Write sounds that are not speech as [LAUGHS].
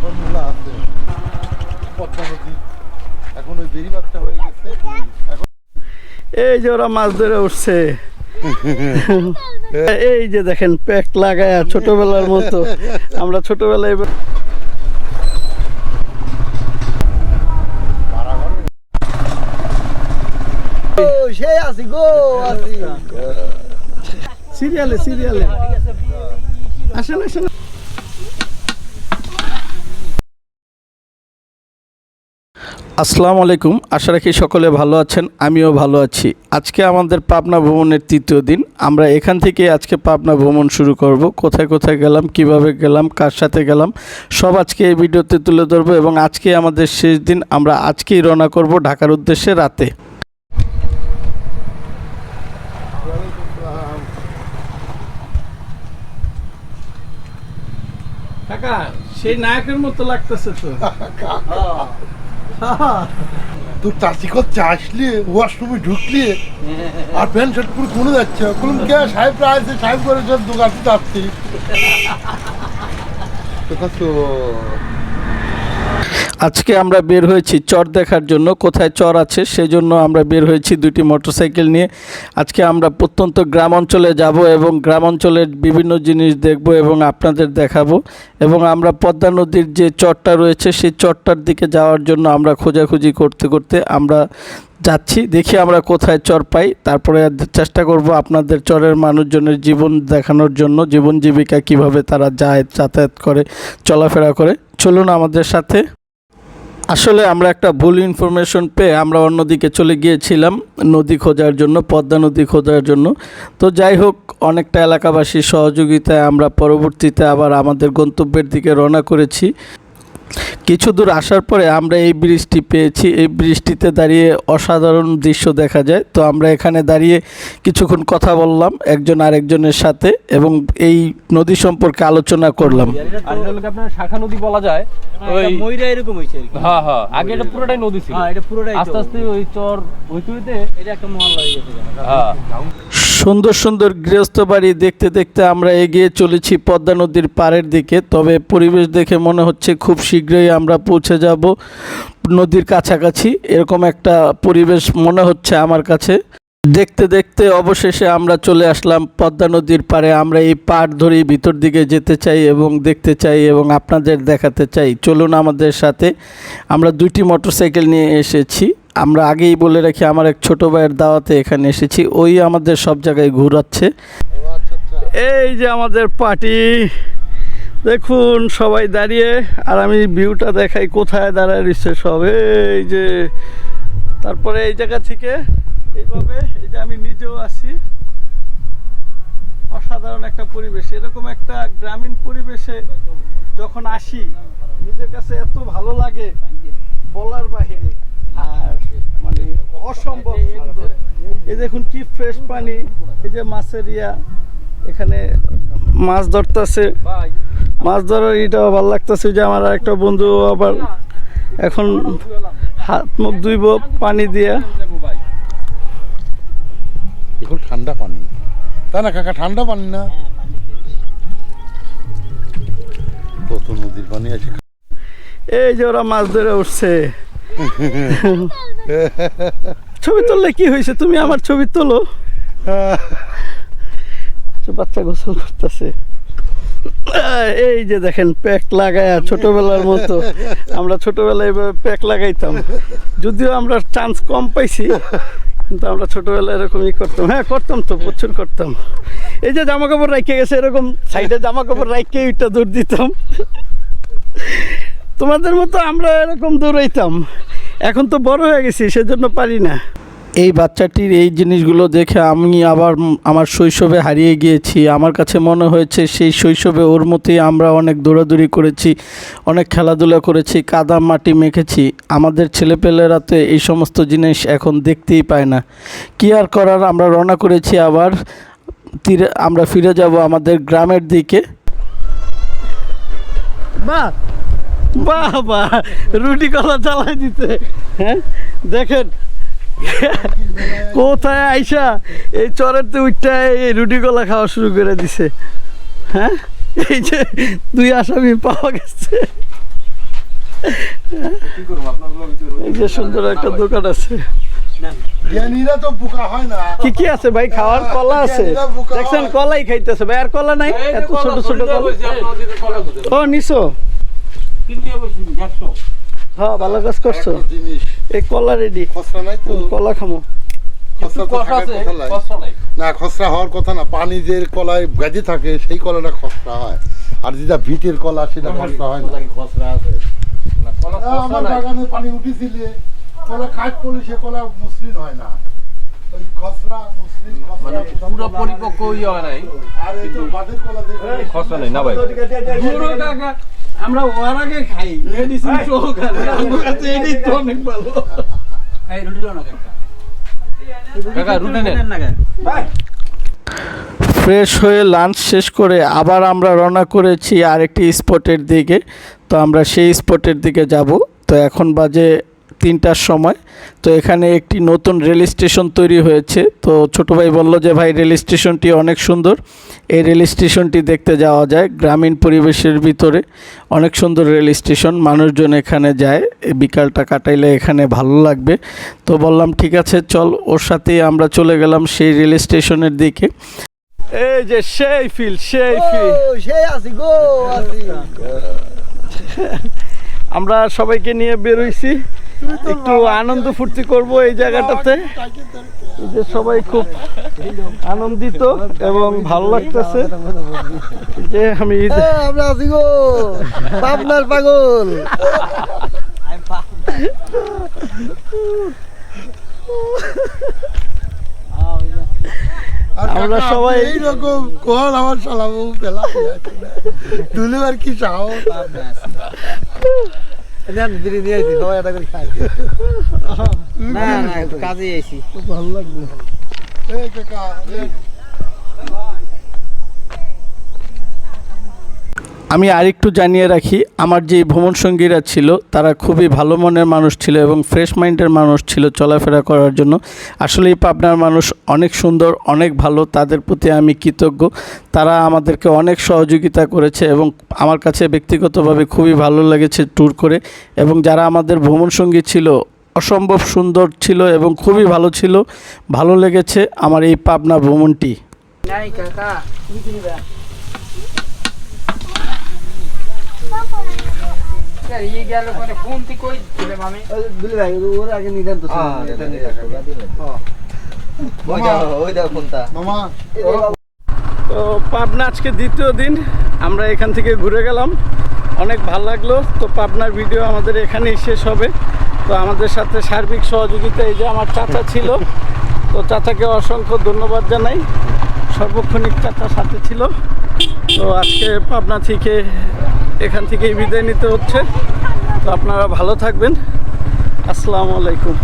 Formula আছে। পদ্মা এখন ওই বেরিবাদটা হয়ে গেছে। এখন এই যে ওরা মাছ ধরে উঠছে। এই যে দেখেন প্যাক লাগায় ছোটবেলার মতো। আমরা ছোটবেলায় সে গো সিরিয়ালে সিরিয়ালে। আসেন আসেন। আসসালামু আলাইকুম। আশা রাখি সকলে ভালো আছেন আমিও ভালো আছি। আজকে আমাদের পাবনা ভ্রমণের তৃতীয় দিন। আমরা এখান থেকে আজকে পাবনা ভ্রমণ শুরু করব। কোথায় কোথায় গেলাম কীভাবে গেলাম কার সাথে গেলাম সব আজকে এই ভিডিওতে তুলে ধরবো এবং আজকে আমাদের শেষ দিন আমরা আজকেই রওনা করব ঢাকার উদ্দেশ্যে রাতে। সেই নায়কের মতো লাগতেছে তো। [LAUGHS] তুই চাষি করছে আসলি ওয়াশরুমে ঢুকলি, আর প্যান্ট শার্ট পুরো কোনো যাচ্ছে? বলুন কে? সাহেব আছে সাহেব করে সব দোকান যাচ্ছি তো আজকে আমরা বের হয়েছি চর দেখার জন্য। কোথায় চর আছে সেই জন্য আমরা বের হয়েছি দুটি মোটরসাইকেল নিয়ে। আজকে আমরা প্রত্যন্ত গ্রাম অঞ্চলে যাব এবং গ্রাম অঞ্চলের বিভিন্ন জিনিস দেখব এবং আপনাদের দেখাবো। এবং আমরা পদ্মা নদীর যে চরটা রয়েছে সেই চরটার দিকে যাওয়ার জন্য আমরা খোঁজাখুঁজি করতে করতে আমরা যাচ্ছি। দেখি আমরা কোথায় চর পাই। তারপরে চেষ্টা করব আপনাদের চরের মানুষজনের জীবন দেখানোর জন্য, জীবন জীবিকা কীভাবে তারা যায়, যাতায়াত করে, চলাফেরা করে। চলুন আমাদের সাথে। আসলে আমরা একটা ভুল ইনফরমেশন পেয়ে আমরা অন্যদিকে চলে গিয়েছিলাম নদী খোঁজার জন্য, পদ্মা নদী খোঁজার জন্য। তো যাই হোক, অনেকটা এলাকাবাসীর সহযোগিতায় আমরা পরবর্তীতে আবার আমাদের গন্তব্যের দিকে রওনা করেছি। কিছু দূর আসার পরে আমরা এই ব্রিজটি পেয়েছি। এই ব্রিজটিতে দাঁড়িয়ে অসাধারণ দৃশ্য দেখা যায়। তো আমরা এখানে দাঁড়িয়ে কিছুক্ষণ কথা বললাম একজন আরেকজনের সাথে এবং এই নদী সম্পর্কে আলোচনা করলাম। শাখা নদী বলা যায় ওই ময়রা এরকম হয়েছে হ্যাঁ হ্যাঁ আগে এটা পুরোটাই নদী ছিল। হ্যাঁ এটা পুরোটাই আস্তে আস্তে ওই চর ওই তুইতে এটা একটা মহল্লা হয়ে গেছে। হ্যাঁ। সুন্দর সুন্দর গৃহস্থ বাড়ি দেখতে দেখতে আমরা এগিয়ে চলেছি পদ্মা নদীর পাড়ের দিকে, তবে পরিবেশ দেখে মনে হচ্ছে খুব শীঘ্রই আমরা পৌঁছে যাব নদীর কাছাকাছি। এরকম একটা পরিবেশ মনে হচ্ছে আমার কাছে। দেখতে দেখতে অবশেষে আমরা চলে আসলাম পদ্মা নদীর পাড়ে। আমরা এই পাড় ধরেই ভিতর দিকে যেতে চাই এবং দেখতে চাই এবং আপনাদের দেখাতে চাই। চলুন আমাদের সাথে। আমরা দুইটি মোটরসাইকেল নিয়ে এসেছি। আমরা আগেই বলে রাখি, আমার এক ছোট ভাইয়ের দাওয়াতে এখানে এসেছি। ওই আমাদের সব জায়গায় ঘুরাচ্ছে। এই যে আমাদের পার্টি। দেখুন, সবাই দাঁড়িয়ে। আর আমি ভিউটা দেখাই, কোথায় দাঁড়ায় রয়েছে সব এই যে, তারপরে এই জায়গা থেকে এইভাবে, এই যে আমি নিজেও আছি। অসাধারণ একটা পরিবেশ। এরকম একটা গ্রামীণ পরিবেশে যখন আসি, নিজের কাছে এত ভালো লাগে বলার বাহিরে। আর মানে অসম্ভব এই দেখুন কি ফ্রেশ পানি এই যে মাছের ইয়া এখানে মাছ ধরতেছে। মাছ ধরার এটাও ভালো লাগতেছে যে আমার একটা বন্ধু আবার এখন হাত মুখ ধুইব পানি দিয়ে। এখন ঠান্ডা পানি। তাই না কাকা ঠান্ডা পানি না? কত নদীর পানি আছে। এই যে ওরা মাছ ধরে উঠছে। ছবি তুললে কি হয়েছে? তুমি আমার ছবি তোলো। বাচ্চা গোসল করতেছে। এই যে দেখেন, প্যাক লাগায় ছোটবেলার মতো। আমরা ছোটবেলায় এভাবে প্যাক লাগাইতাম। যদিও আমরা চান্স কম পাইছি, কিন্তু আমরা ছোটবেলায় এরকমই করতাম। হ্যাঁ করতাম তো, প্রচুর করতাম। এই যে জামা কাপড় রাইখে গেছে, এরকম সাইডে জামা কাপড় রাখতে ওইটা দৌড় দিতাম। তোমাদের মতো আমরা এরকম দৌড়াইতাম এখন তো বড় হয়ে গেছি সেজন্য পারি না। এই বাচ্চাটির এই জিনিসগুলো দেখে আমি আবার আমার শৈশবে হারিয়ে গিয়েছি। আমার কাছে মনে হয়েছে সেই শৈশবে ওর মতোই আমরা অনেক দৌড়াদৌড়ি করেছি অনেক খেলাধুলা করেছি কাদা মাটি মেখেছি। আমাদের ছেলেপেলেরা তো এই সমস্ত জিনিস এখন দেখতেই পায় না। কি আর করার আমরা রওনা করেছি আবার। তীরে আমরা ফিরে যাব আমাদের গ্রামের দিকে। বাহ! বাহ বাহ রুটি কলা চালাই দিতে। হ্যাঁ? দেখেন। কোথায় আইসা? এই চরের তো উঠটা এই রুটি কলা খাওয়া শুরু করে দিছে। হ্যাঁ? এই যে দুই আসামি পাওয়া গেছে। এই যে সুন্দর একটা দোকান আছে। হয় কি কি আছে ভাই? খাওয়ার কলা আছে। দেখছেন কলাই খাইতেছে। ভাই আর কলা নাই? এত ছোট ছোট কলা। ও নিছো? হ্যাঁ ভালো কাজ করছ। এই কলা রেডি খসড়া নাই তো? কলা খামো। না খসড়া হওয়ার কথা না পানি যে কলায় গাজি থাকে সেই কলাটা খসড়া হয়। আর যেটা ভিটের কলা সেটা খসড়া হয় না। আ, আমার বাগানে পানি উঠেছিলে। কলা কাজ করলে সে কলা মুসলিম হয় না। ওই মুসলিম মানে পুরো পরিপক্ক ইয়ে হয় নাই। আর এই তো বাদের কলা খসড়া নেই না ভাই? আমরা ওর আগে খাই মেডিসিন সহকারে। আমার কাছে এটাই তো অনেক ভালো। কাকা। রুটি নেন। ফ্রেশ হয়ে লাঞ্চ শেষ করে আবার আমরা রওনা করেছি আরেকটি স্পটের দিকে। তো আমরা সেই স্পটের দিকে যাব। তো এখন বাজে তিনটার সময়। তো এখানে একটি নতুন রেল স্টেশন তৈরি হয়েছে। তো ছোটো ভাই বলল যে ভাই রেল স্টেশনটি অনেক সুন্দর। এই রেল স্টেশনটি দেখতে যাওয়া যায় গ্রামীণ পরিবেশের ভিতরে। অনেক সুন্দর রেল স্টেশন। মানুষজন এখানে যায়। বিকালটা কাটাইলে এখানে ভালো লাগবে। তো বললাম ঠিক আছে চল। ওর সাথেই আমরা চলে গেলাম সেই রেল স্টেশনের দিকে। এই যে সেই ফিল সেই ফিল। গো আমরা সবাইকে নিয়ে বেরোইছি। একটু আনন্দ ফুর্তি করব এই জায়গাটাতে। যে সবাই খুব আনন্দিত এবং ভালো লাগতেছে। যে আমি এই যে- এ, আমরা আছি গো। পাবনার পাগল। আমরা সবাই- এইরকম কল আমার পেলা তুলে আর কি চাও? নেন বিড়ি নিয়ে আইছি সবাই এটা করে খাই না না কাজে আইছি। ভালো লাগবে এই কাকা আমি আরেকটু জানিয়ে রাখি, আমার যে ভ্রমণ সঙ্গীরা ছিল, তারা খুবই ভালো মনের মানুষ ছিল এবং ফ্রেশ মাইন্ডের মানুষ ছিল চলাফেরা করার জন্য। আসলেই পাবনার মানুষ অনেক সুন্দর, অনেক ভালো, তাদের প্রতি আমি কৃতজ্ঞ। তারা আমাদেরকে অনেক সহযোগিতা করেছে এবং আমার কাছে ব্যক্তিগতভাবে খুবই ভালো লেগেছে ট্যুর করে এবং যারা আমাদের ভ্রমণ সঙ্গী ছিল, অসম্ভব সুন্দর ছিল এবং খুবই ভালো ছিল। ভালো লেগেছে আমার এই পাবনা ভ্রমণটি নাই কাকা দুলি ভাই ওর আগে নিদান তো পাবনা আজকে দ্বিতীয় দিন আমরা এখান থেকে ঘুরে গেলাম। অনেক ভালো লাগল। তো পাবনার ভিডিও আমাদের এখানেই শেষ হবে। তো আমাদের সাথে সার্বিক সহযোগিতা এই যে আমার চাচা ছিল। তো চাচাকে অসংখ্য ধন্যবাদ জানাই। সর্বক্ষণিক চাচার সাথে ছিল। তো আজকে পাবনা থেকে এখান থেকেই বিদায় নিতে হচ্ছে। তো আপনারা ভালো থাকবেন। আসসালামু আলাইকুম।